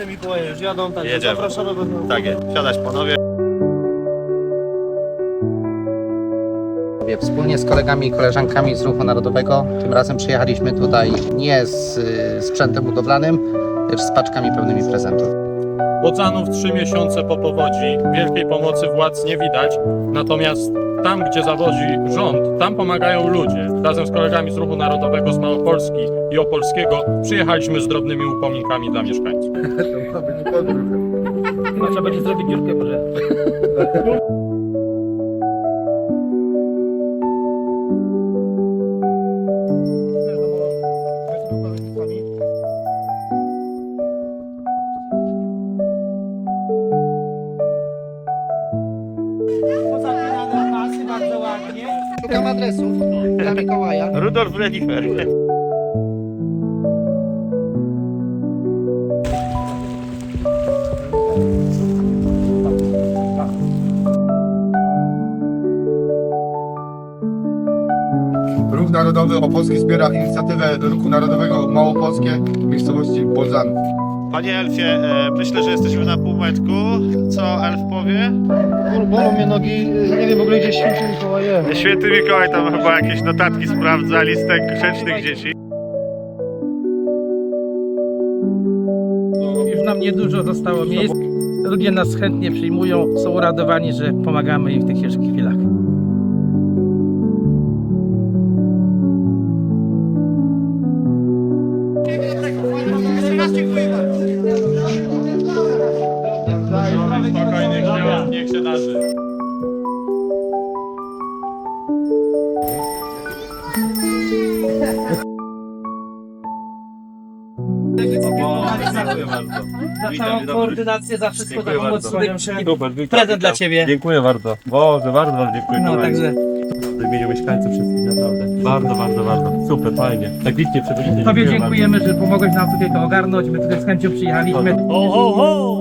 Te Mikołaje już jadą, tak Jedziemy. zapraszamy do Tak jest. Siadać panowie. Wspólnie z kolegami i koleżankami z Ruchu Narodowego tym razem przyjechaliśmy tutaj nie z y, sprzętem budowlanym, lecz z paczkami pełnymi prezentów. Bodzanów trzy miesiące po powodzi. Wielkiej pomocy władz nie widać. Natomiast tam, gdzie zawodzi rząd, tam pomagają ludzie. Razem z kolegami z Ruchu Narodowego z Małopolski i Opolskiego przyjechaliśmy z drobnymi upominkami dla mieszkańców. No, trzeba będzie zrobić dziurkę, może. Ładnie. Szukam adresów dla Mikołaja. Rudolf Renifer. Ruch Narodowy Opolski wspiera inicjatywę Ruchu Narodowego Małopolskie w miejscowości Bolzanów. Panie Elfie, e, myślę, że jesteśmy na półmetku. Co Elf powie? Bolą mnie nogi, nie wiem w ogóle gdzie święty Mikołaje. Święty Mikołaj tam chyba jakieś notatki sprawdza, listek grzecznych dzieci. Już nam niedużo zostało miejsc. Ludzie nas chętnie przyjmują, są uradowani, że pomagamy im w tych ciężkich chwilach. Spokojnie, niech się darzy. Dziękuję bardzo. Za całą koordynację, za wszystko, za pomoc. Super, Prezent dla Ciebie. Dziękuję bardzo. Boże, bardzo Wam dziękuję. No także W imieniu mieszkańców wszystkich naprawdę. Bardzo, bardzo, bardzo. Super, fajnie. Tak licznie przychodzicie. Tobie dziękujemy, że pomogłeś nam tutaj to ogarnąć. My tutaj z chęcią przyjechaliśmy. Ho, ho, ho!